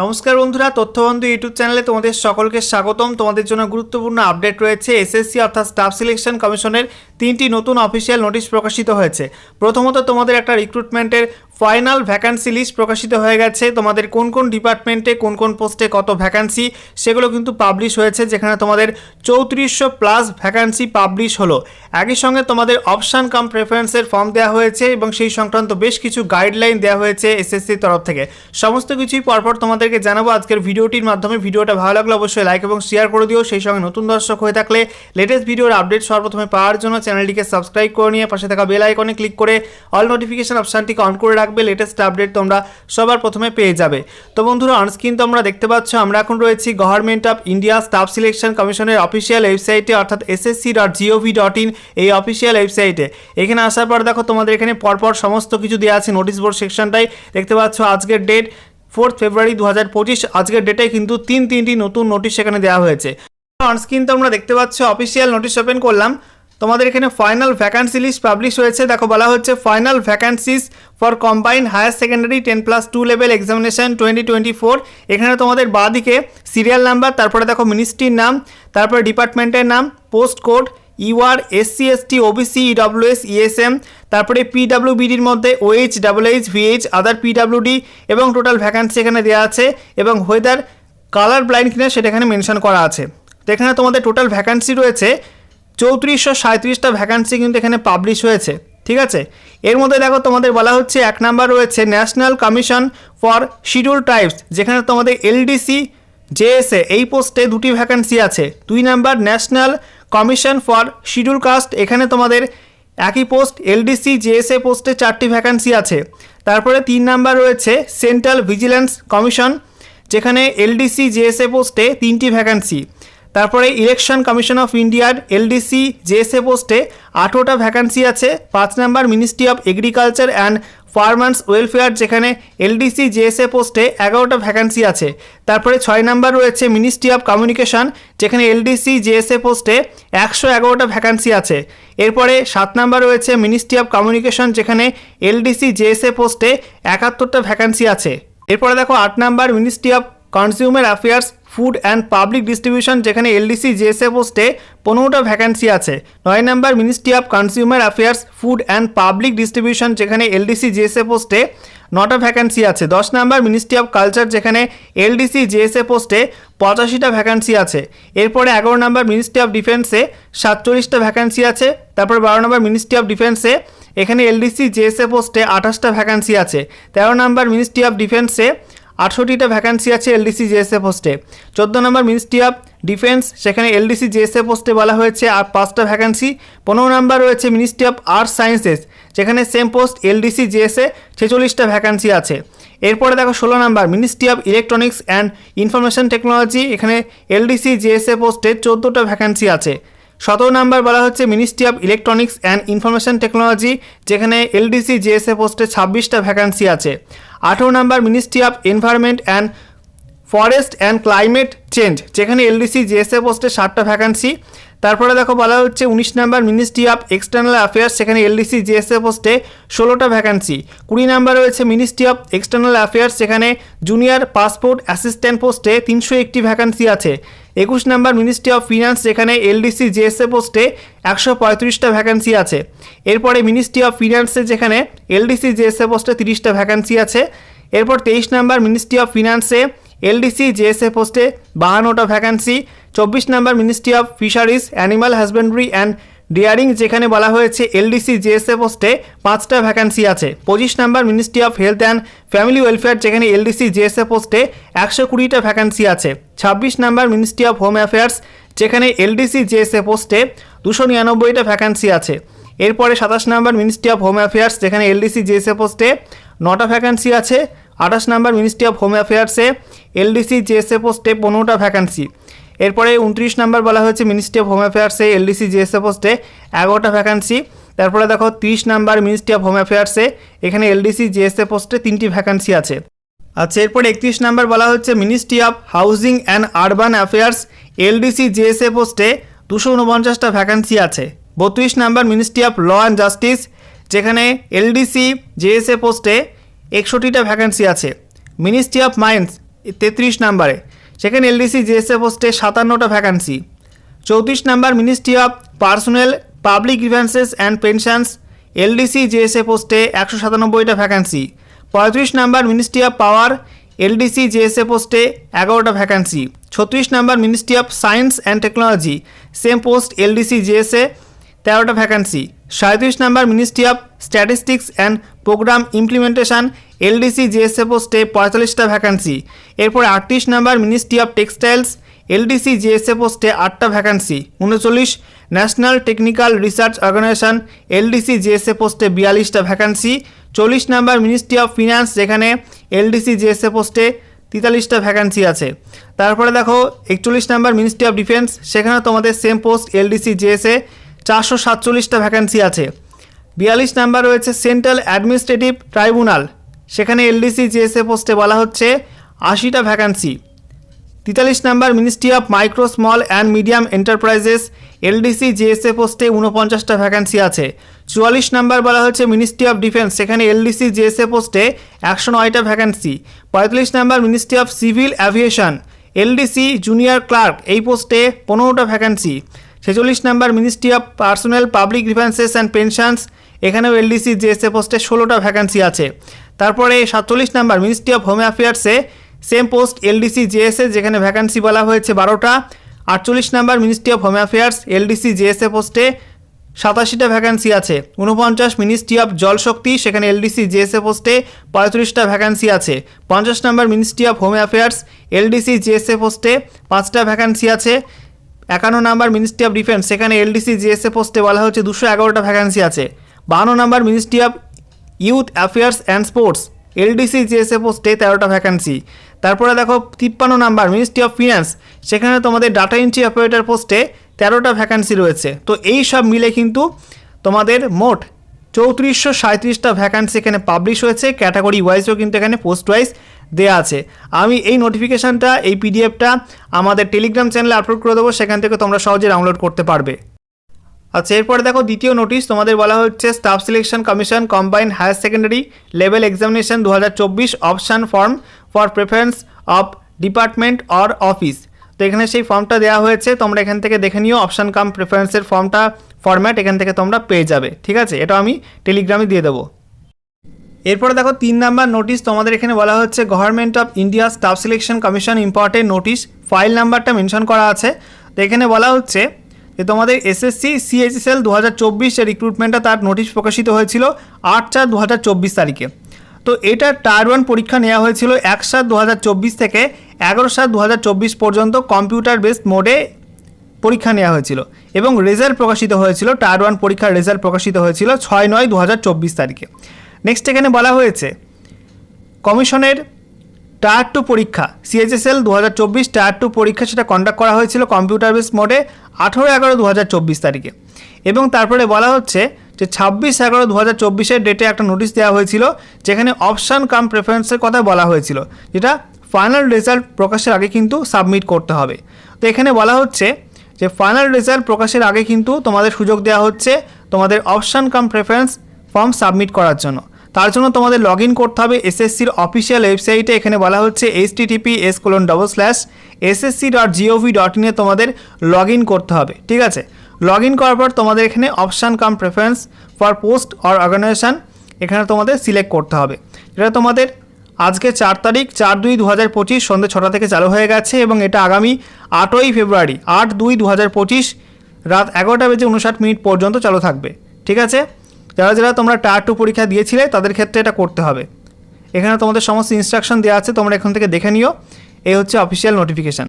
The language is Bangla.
নমস্কার বন্ধুরা, তথ্যবন্ধু ইউটিউব চ্যানেলে তোমাদের সকলকে স্বাগতম। তোমাদের জন্য গুরুত্বপূর্ণ আপডেট রয়েছে এসএসসি অর্থাৎ স্টাফ সিলেকশন কমিশনের তিনটি নতুন অফিসিয়াল নোটিশ প্রকাশিত হয়েছে। প্রথমত তোমাদের একটা রিক্রুটমেন্টের ফাইনাল ভ্যাকান্সি লিস্ট প্রকাশিত হয়ে গেছে। তোমাদের কোন কোন ডিপার্টমেন্টে কোন কোন পোস্টে কত ভ্যাকান্সি সেগুলো কিন্তু পাবলিশ হয়েছে, যেখানে তোমাদের চৌত্রিশশো প্লাস ভ্যাকান্সি পাবলিশ হলো। একই সঙ্গে তোমাদের অপশান কাম প্রেফারেন্সের ফর্ম দেওয়া হয়েছে এবং সেই সংক্রান্ত বেশ কিছু গাইডলাইন দেওয়া হয়েছে এসএসসির তরফ থেকে। সমস্ত কিছুই পরপর তোমাদেরকে জানাব আজকের ভিডিওটির মাধ্যমে। ভিডিওটা ভালো লাগলে অবশ্যই লাইক এবং শেয়ার করে দিও। সেই সঙ্গে নতুন দর্শক হয়ে থাকলে লেটেস্ট ভিডিওর আপডেট সর্বপ্রথমে পাওয়ার জন্য চ্যানেলটিকে সাবস্ক্রাইব করে নিয়ে পাশে থাকা বেল আইকনে ক্লিক করে অল নোটিফিকেশন অপশানটিকে অন করে রাখবে লেটেস্ট আপডেট তোমরা সবার প্রথমে পেয়ে যাবে। তো বন্ধুরা অনস্ক্রিন তোমরা দেখতে পাচ্ছ, আমরা এখন রয়েছি government of India staff selection কমিশনের অফিসিয়াল ওয়েবসাইটে অর্থাৎ SSC dot GOV dot in এই অফিসিয়াল ওয়েবসাইটে এখানে আসার পর দেখো, তোমাদের এখানে পরপর সমস্ত কিছু দেওয়া আছে নোটিশ বোর্ড সেকশনটাই দেখতে পাচ্ছ, আজকের ডেট ফোর্থ ফেব্রুয়ারি দু হাজার পঁচিশ, আজকের ডেটে কিন্তু তিন তিনটি নতুন নোটিশ সেখানে দেওয়া হয়েছে। অনস্ক্রিন তোমরা দেখতে পাচ্ছ অফিসিয়াল নোটিশ ওপেন করলাম। তোমাদের এখানে ফাইনাল ভ্যাকান্সি লিস্ট পাবলিশ হয়েছে। দেখো, বলা হচ্ছে final vacancies for combined higher secondary ten plus two level examination twenty twenty four এখানে তোমাদের বাঁদিকে সিরিয়াল নাম্বার তারপরে দেখো মিনিস্ট্রির নাম, তারপরে ডিপার্টমেন্টের নাম post code UR SC ST OBC EWS ESM তারপরে পিডাব্লিউবিডির মধ্যে OH double H VH other PWD এবং টোটাল ভ্যাকান্সি এখানে দেওয়া আছে এবং ওয়েদার কালার ব্লাইন্ড কিনা সেটা এখানে মেনশন করা আছে। তো এখানে তোমাদের টোটাল ভ্যাকান্সি রয়েছে চৌত্রিশশো সাঁত্রিশটা ভ্যাকান্সি কিন্তু এখানে পাবলিশ হয়েছে, ঠিক আছে? এর মধ্যে দেখো তোমাদের বলা হচ্ছে এক নাম্বার রয়েছে national commission for scheduled tribes যেখানে তোমাদের এলডিসি জেএসএ এই পোস্টে দুটি ভ্যাকান্সি আছে। দুই number national commission for scheduled caste এখানে তোমাদের একই পোস্ট এলডিসি জেএসএ পোস্টে চারটি ভ্যাকান্সি আছে। তারপরে তিন নাম্বার রয়েছে সেন্ট্রাল ভিজিল্যান্স কমিশন যেখানে এলডিসি জেএসএ পোস্টে তিনটি ভ্যাকান্সি তারপরে ইলেকশন কমিশন অফ ইন্ডিয়ার এলডিসি জেএসএ পোস্টে আঠেরোটা ভ্যাকান্সি আছে, পাঁচ number ministry of agriculture and farmers welfare, যেখানে এলডিসি জেএসএ পোস্টে এগারোটা ভ্যাকান্সি আছে। তারপরে ছয় নাম্বার রয়েছে মিনিস্ট্রি অফ কমিউনিকেশন, যেখানে এলডিসি জেএসএ পোস্টে একশো এগারোটা ভ্যাকান্সি আছে। এরপরে সাত নাম্বার রয়েছে মিনিস্ট্রি অফ কমিউনিকেশন, যেখানে এলডিসি জেএসএ পোস্টে একাত্তরটা ভ্যাকান্সি আছে। এরপরে দেখো আট number ministry of consumer affairs, food and public distribution, যেখানে এলডিসি জেএসএ পোস্টে পনেরোটা ভ্যাকান্সি আছে। নয় number, ministry of consumer affairs, food and public distribution, যেখানে এলডিসি জেএসএ পোস্টে নটা ভ্যাকান্সি আছে। দশ নাম্বার, মিনিস্ট্রি অফ কালচার, যেখানে এলডিসি জেএসএ পোস্টে পঁচাশিটা ভ্যাকান্সি আছে। এরপরে এগারো নাম্বার, মিনিস্ট্রি অফ ডিফেন্সে সাতচল্লিশটা ভ্যাকান্সি আছে। তারপর বারো নম্বর, মিনিস্ট্রি অফ ডিফেন্সে এখানে এলডিসি জেএসএ পোস্টে আঠাশটা ভ্যাকান্সি আছে। তেরো নম্বর, মিনিস্ট্রি অফ ডিফেন্সে আটষট্টিটা ভ্যাকান্সি আছে এলডিসি জেএসএ পোস্টে চোদ্দ নম্বর মিনিস্ট্রি অফ ডিফেন্স সেখানে এলডিসি জেএসএ পোস্টে বলা হয়েছে আর পাঁচটা ভ্যাকান্সি পনেরো নম্বর রয়েছে মিনিস্ট্রি অফ আর্টস সায়েন্সেস যেখানে সেম পোস্ট এলডিসি জেএসএ ছেচল্লিশটা ভ্যাকান্সি আছে। এরপরে দেখো ষোলো number ministry of electronics and information technology এখানে এলডিসি জেএসএ পোস্টে চোদ্দোটা ভ্যাকান্সি আছে। সতেরো নাম্বার বলা হচ্ছে ministry of electronics and information technology যেখানে এলডিসি জেএসএ পোস্টে ছাব্বিশটা ভ্যাকান্সি আছে। আঠেরো number ministry of environment and forest and climate change যেখানে এলডিসি জিএসএ পোস্টে সাতটা ভ্যাকান্সি তারপরে দেখো বলা হচ্ছে উনিশ number ministry of external affairs সেখানে এলডিসি জেএসএ পোস্টে ষোলোটা ভ্যাকান্সি কুড়ি নাম্বার রয়েছে মিনিস্ট্রি অফ এক্সটার্নাল অ্যাফেয়ার্স সেখানে জুনিয়র পাসপোর্ট অ্যাসিস্ট্যান্ট পোস্টে তিনশো একটি ভ্যাকান্সি আছে। একুশ নাম্বার মিনিস্ট্রি অফ ফিনান্স যেখানে এলডিসি জেএসএ পোস্টে একশো পঁয়ত্রিশটা ভ্যাকান্সি আছে। এরপরে মিনিস্ট্রি অফ ফিনান্সে যেখানে এলডিসি জেএসএ পোস্টে তিরিশটা ভ্যাকান্সি আছে। এরপর তেইশ নাম্বার মিনিস্ট্রি অফ ফিনান্সে এলডিসি, জেএসএ পোস্টে বাহান্নটা ভ্যাকান্সি চব্বিশ number ministry of fisheries animal husbandry and dairying যেখানে বলা হয়েছে এলডিসি, জেএসএ পোস্টে পাঁচটা ভ্যাকান্সি আছে। পঁচিশ number ministry of health and family welfare যেখানে এলডিসি, জেএসএ পোস্টে একশো কুড়িটা ভ্যাকান্সি আছে। ছাব্বিশ number ministry of home affairs যেখানে এলডিসি, জেএসএ পোস্টে দুশো নিরানব্বইটা ভ্যাকান্সি আছে। এরপরে সাতাশ number ministry of home affairs যেখানে এলডিসি, জেএসএ পোস্টে নটা ভ্যাকান্সি আছে। আঠাশ নাম্বার মিনিস্ট্রি অফ হোম অ্যাফেয়ার্সে এলডিসি জেএসএ পোস্টে পনেরোটা ভ্যাকান্সি এরপরে উনত্রিশ নাম্বার বলা হয়েছে মিনিস্ট্রি অফ হোম অ্যাফেয়ার্সে এলডিসি জিএসএ পোস্টে এগারোটা ভ্যাকান্সি তারপরে দেখো তিরিশ নাম্বার মিনিস্ট্রি অফ হোম অ্যাফেয়ার্সে এখানে এলডিসি জিএসএ পোস্টে তিনটি ভ্যাকান্সি আছে। আচ্ছা এরপরে একত্রিশ নাম্বার বলা হচ্ছে ministry of housing and urban affairs LDC GSA পোস্টে দুশো উনপঞ্চাশটা ভ্যাকান্সি আছে। বত্রিশ number ministry of law and justice যেখানে এলডিসি জেএসএ পোস্টে একষট্টিটা ভ্যাকান্সি আছে। মিনিস্ট্রি অফ মাইন্স তেত্রিশ নাম্বারে। সেখানে এলডিসি জিএসএ পোস্টে সাতান্নটা ভ্যাকান্সি চৌত্রিশ number ministry of personal public grievances and pensions LDC GSA পোস্টে একশো সাতানব্বইটা ভ্যাকান্সি পঁয়ত্রিশ number ministry of power LDC GSA পোস্টে এগারোটা ভ্যাকান্সি ছত্রিশ number ministry of science and technology same post LDC GSA তেরোটা ভ্যাকান্সি সাঁত্রিশ number ministry of statistics and programme implementation LDC GSA পোস্টে পঁয়তাল্লিশটা ভ্যাকান্সি এরপর আটত্রিশ number ministry of textiles LDC GSA পোস্টে আটটা ভ্যাকান্সি উনচল্লিশ national technical research organisation LDC GSA পোস্টে বিয়াল্লিশটা ভ্যাকান্সি চল্লিশ নাম্বার মিনিস্ট্রি অফ ফিনান্স যেখানে এলডিসি জিএসএ পোস্টে তেতাল্লিশটা ভ্যাকান্সি আছে। তারপরে দেখো, একচল্লিশ নাম্বার মিনিস্ট্রি অফ ডিফেন্স সেখানে তোমাদের সেম পোস্ট এলডিসি জিএসএ চারশো সাতচল্লিশটা ভ্যাকান্সি আছে। বিয়াল্লিশ নাম্বার রয়েছে সেন্ট্রাল অ্যাডমিনিস্ট্রেটিভ ট্রাইব্যুনাল সেখানে এলডিসি জিএসএ পোস্টে বলা হচ্ছে আশিটা ভ্যাকান্সি তেতাল্লিশ number ministry of micro small and medium enterprises LDC GSA পোস্টে উনপঞ্চাশটা ভ্যাকান্সি আছে। চুয়াল্লিশ নাম্বার বলা হচ্ছে মিনিস্ট্রি অফ ডিফেন্স সেখানে এলডিসি জিএসএ পোস্টে একশো নয়টা ভ্যাকান্সি পঁয়তাল্লিশ number ministry of civil aviation LDC junior clerk এই পোস্টে পনেরোটা ভ্যাকান্সি ছেচল্লিশ number ministry of personal public grievances and pensions এখানেও এলডিসি জিএসএ পোস্টে ষোলোটা ভ্যাকান্সি আছে। তারপরে সাতচল্লিশ নাম্বার মিনিস্ট্রি অফ হোম অ্যাফেয়ার্সে সেম পোস্ট এলডিসি জিএসএ যেখানে ভ্যাকান্সি বলা হয়েছে বারোটা। আটচল্লিশ number ministry of home affairs LDC GSA পোস্টে সাতাশিটা ভ্যাকান্সি আছে। উনপঞ্চাশ মিনিস্ট্রি অফ জলশক্তি সেখানে এলডিসি জিএসএ পোস্টে পঁয়ত্রিশটা ভ্যাকান্সি আছে। পঞ্চাশ number ministry of home affairs LDC GSA পোস্টে পাঁচটা ভ্যাকান্সি আছে। একান্ন নাম্বার মিনিস্ট্রি অফ ডিফেন্স সেখানে এলডিসি জিএসএ পোস্টে বলা হচ্ছে দুশো এগারোটা ভ্যাকান্সি আছে। বাহান্ন number ministry of youth affairs and sports LDC GSA পোস্টে তেরোটা ভ্যাকান্সি তারপরে দেখো তিপ্পান্ন নাম্বার মিনিস্ট্রি অফ ফিনান্স সেখানে তোমাদের ডাটা এন্ট্রি অপারেটর পোস্টে তেরোটা ভ্যাকান্সি রয়েছে। তো এই সব মিলে কিন্তু তোমাদের মোট চৌত্রিশশো সাঁত্রিশটা ভ্যাকান্সি এখানে পাবলিশ হয়েছে। ক্যাটাগরি ওয়াইজও কিন্তু এখানে পোস্ট ওয়াইজ দেওয়া আছে। আমি এই নোটিফিকেশানটা এই পিডিএফটা আমাদের টেলিগ্রাম চ্যানেলে আপলোড করে দেবো, সেখান থেকে তোমরা সহজে ডাউনলোড করতে পারবে। আচ্ছা এরপরে দেখো দ্বিতীয় নোটিশ তোমাদের বলা হচ্ছে staff selection commission combine higher secondary level examination দু হাজার চব্বিশ option form for preference of department or office তো এখানে সেই ফর্মটা দেওয়া হয়েছে, তোমরা এখান থেকে দেখে নিও অপশান কাম প্রেফারেন্সের ফর্মটা ফর্ম্যাট এখান থেকে তোমরা পেয়ে যাবে। ঠিক আছে? এটা আমি টেলিগ্রামে দিয়ে দেবো। এরপরে দেখো তিন নাম্বার নোটিশ তোমাদের এখানে বলা হচ্ছে government of India staff selection commission important notice file নাম্বারটা মেনশন করা আছে। তো এখানে বলা হচ্ছে যে তোমাদের এসএসসি সিএইচএসএল দু হাজার চব্বিশ রিক্রুটমেন্টটা তার নোটিশ প্রকাশিত হয়েছিল আট চার দু হাজার চব্বিশ তারিখে। তো এটা টায়ার ওয়ান পরীক্ষা নেওয়া হয়েছিল এক সাত দু হাজার চব্বিশ থেকে এগারো সাত দু হাজার চব্বিশ পর্যন্ত কম্পিউটার বেসড মোডে পরীক্ষা নেওয়া হয়েছিল এবং রেজাল্ট প্রকাশিত হয়েছিল টায়ার ওয়ান পরীক্ষার রেজাল্ট প্রকাশিত হয়েছিল ছয় নয় দু হাজার চব্বিশ তারিখে। নেক্সট এখানে বলা হয়েছে, কমিশনের টায়ার টু পরীক্ষা সিএইচএসএল দু হাজার চব্বিশ টায়ার টু পরীক্ষা সেটা কন্ডাক্ট করা হয়েছিল কম্পিউটার বেস মোডে আঠেরো এগারো দু হাজার চব্বিশ তারিখে। এবং তারপরে বলা হচ্ছে যে ছাব্বিশ এগারো দু হাজার চব্বিশের ডেটে একটা নোটিশ দেওয়া হয়েছিল, যেখানে অপশান কাম প্রেফারেন্সের কথা বলা হয়েছিল, যেটা ফাইনাল রেজাল্ট প্রকাশের আগে কিন্তু সাবমিট করতে হবে। তো এখানে বলা হচ্ছে যে ফাইনাল রেজাল্ট প্রকাশের আগে কিন্তু তোমাদের সুযোগ দেওয়া হচ্ছে তোমাদের option cum preference form submit করার জন্য। তার জন্য তোমাদের লগ ইন করতে হবে এসএসসির অফিসিয়াল ওয়েবসাইটে এখানে বলা হচ্ছে H TTP S colon double slash SSC dot GOV dot ইনে তোমাদের লগ ইন করতে হবে, ঠিক আছে? লগ ইন করার পর তোমাদের এখানে option cum preference for post or organisation এখানে তোমাদের সিলেক্ট করতে হবে। এটা তোমাদের আজকে চার তারিখ, চার দুই দু হাজার পঁচিশ সন্ধ্যে ছটা থেকে চালু হয়ে গেছে এবং এটা আগামী আটই ফেব্রুয়ারি, আট দুই দু হাজার পঁচিশ রাত এগারোটা বেজে উনষাট মিনিট পর্যন্ত চালু থাকবে, ঠিক আছে? যারা যারা তোমরা টার টু পরীক্ষা দিয়েছিলে, তাদের ক্ষেত্রে এটা করতে হবে। এখানে তোমাদের সমস্ত ইনস্ট্রাকশন দেওয়া আছে, তোমরা এখান থেকে দেখে নিও। এই হচ্ছে অফিসিয়াল নোটিফিকেশান